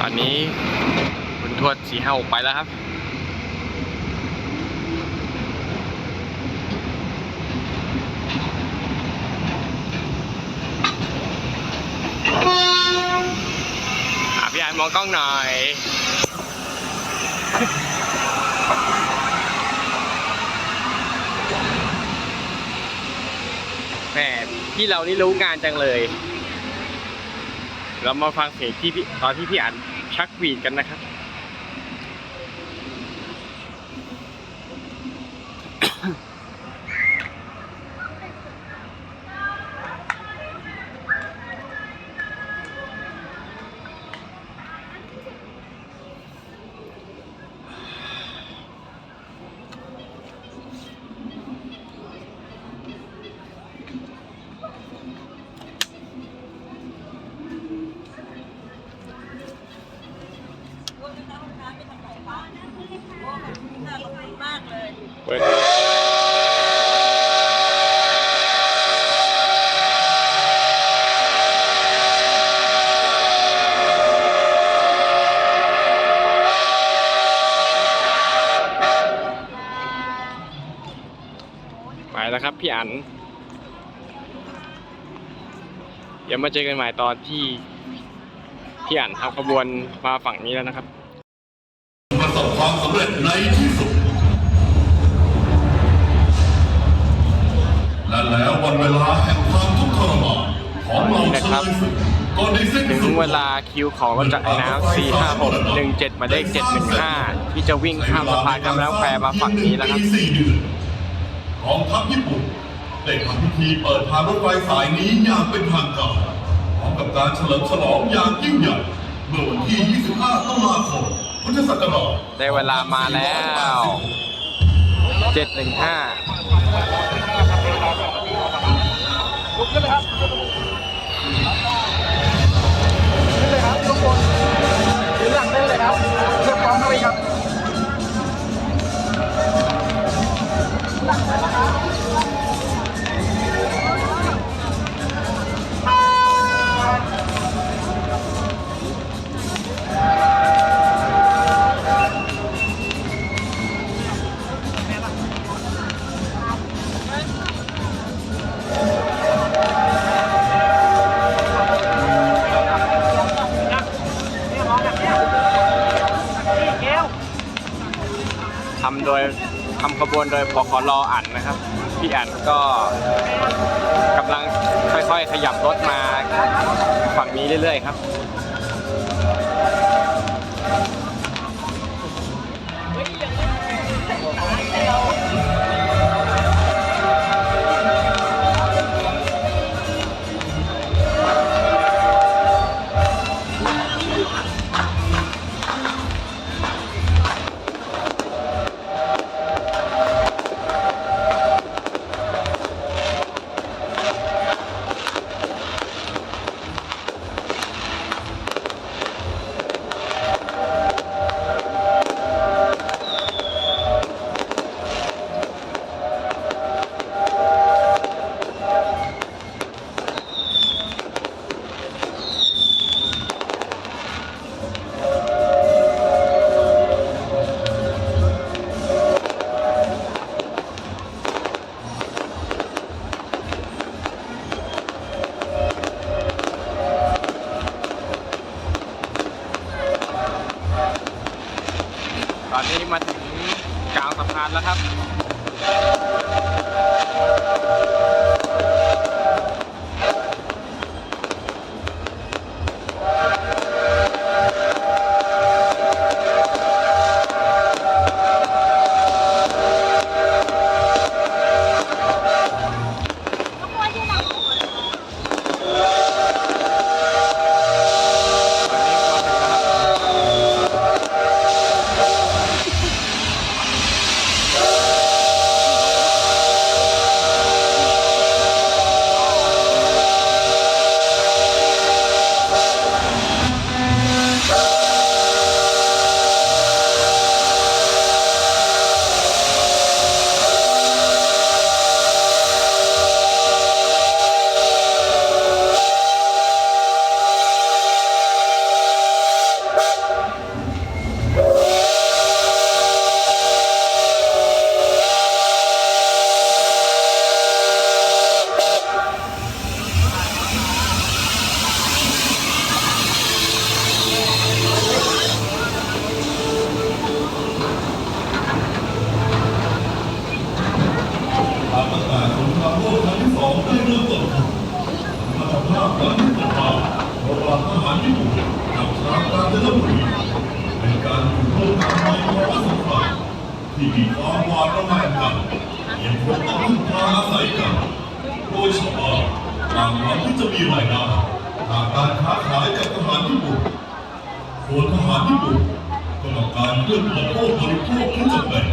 ตอนนี้คุณทวดสี่ห้าหกไปแล้วครับอะพี่อันมองกล้องหน่อยแหมพี่เรานี่รู้งานจังเลย เรามาฟังเสียงที่พี่ตอนที่พี่อันชักวีดกันนะครับ เปิดไปแล้วครับพี่อันเดี๋ยวมาเจอกันใหม่ตอนที่พี่อันทำขบวนมาฝั่งนี้แล้วนะครับ ประสบความสำเร็จในที่สุด ล้ววันเวลาแห่งความทุกข์ทรมานของเราชายศึกก็ได้สิ้นถึสุงดเวลาคิวของรถจักรไอ้น้ำ456 17หมายเลข715 ที่จะวิ่งข้ามสะพานข้ามแม่น้ำแควมาฝั่งนี้แล้วครับในเวลาสี่เดือนกองทัพญี่ปุ่นได้ทำพิธีเปิดทางรถไฟสายนี้อย่างเป็นทางการพร้อมกับการเฉลิมฉลองอย่างยิ่งใหญ่เมื่อวันที่ 25 ตุลาคม พุทธศักราชได้เวลามาแล้ว 715 gonna have to go to the ทำโดยทำขบวนโดยพขรอันนะครับ พี่อันก็กำลังค่อยๆ ขยับรถมาฝั่งนี้เรื่อยๆครับ อนนี้มาถึงกลางสะพานแล้วครับ ที่มีความหวาดระแวงกันยังคงต้องพึ่งพาอาศัยกัน โดยเฉพาะทางหวังที่จะมีรายได้ทางการค้าขายกับทหารญี่ปุ่นส่วนทหารญี่ปุ่นก็ต้องการเรื่องอุปโภคบริโภคที่จำเป็น